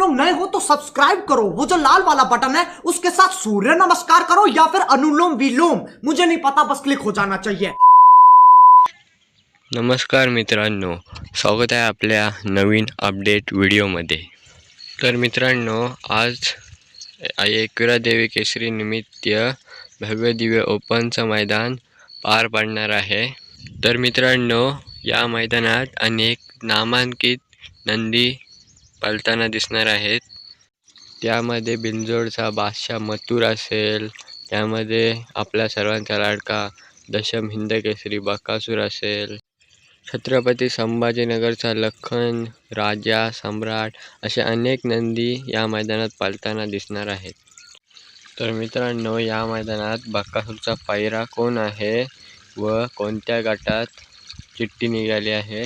लोग नए हो तो सब्सक्राइब करो। वो जो लाल वाला बटन है उसके साथ सूर्य नमस्कार करो या फिर अनुलोम विलोम। मुझे नहीं पता बस क्लिक हो जाना चाहिए। नमस्कार मित्रांनो स्वागत आहे आपल्या नवीन अपडेट व्हिडिओमध्ये तर मित्रांनो आज एकविरा देवी केसरी निमित्त भव्य दिव्य ओपनचं मैदान पार पडणार आहे. तर मित्रांनो या मैदानात अनेक नामांकित नंदी पालताना दिसणार आहेत. त्यामध्ये बिंजोडचा बादशाह मथुर असेल. त्यामध्ये आपला सर्वांचा लाडका दशम हिंद केसरी बकासूर असेल. छत्रपती संभाजीनगरचा लखन राजा सम्राट असे अनेक नंदी या मैदानात पालताना दिसणार आहेत. तर मित्रांनो या मैदानात बकासूरचा पायरा कोण आहे व कोणत्या गटात चिठ्ठी निघाली आहे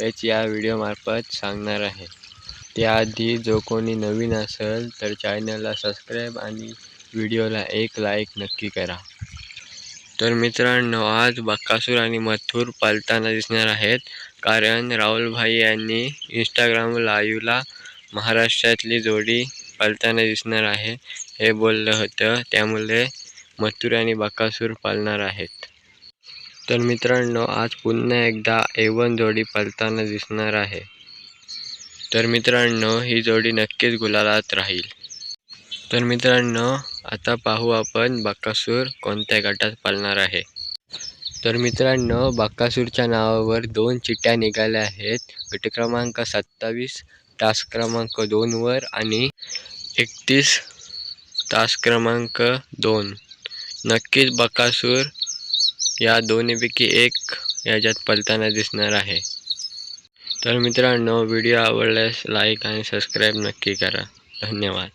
हेच या व्हिडिओमार्फत सांगणार आहे. त्याआधी जो कोणी नवीन असेल तर चॅनलला सबस्क्राईब आणि व्हिडिओला एक लाईक नक्की करा. तर मित्रांनो आज बक्कासूर आणि मथुर पालताना दिसणार आहेत. कारण राहुलभाई यांनी इंस्टाग्राम लाईव्हला महाराष्ट्रातली जोडी पालताना दिसणार आहे. हे बोललं होतं. त्यामुळे मथुर आणि बक्कासूर पालणार आहेत. तर मित्रांनो आज पुन्हा एकदा एवन जोडी पालताना दिसणार आहे. तर मित्रांनो ही जोडी नक्कीच गुलालात राहील. तर मित्रांनो आता पाहू आपण बक्कासूर कोणत्या गटात पालणार आहे. तर मित्रांनो बक्कासूरच्या नावावर दोन चिट्ट्या निघाल्या आहेत. गट क्रमांक सत्तावीस तास क्रमांक दोनवर आणि एकतीस तास क्रमांक दोन. नक्कीच बकासूर या दोन्हीपैकी एक याच्यात पलताना दिसणार आहे. तर मित्रांनो व्हिडिओ आवडल्यास लाईक आणि सबस्क्राईब नक्की करा. धन्यवाद.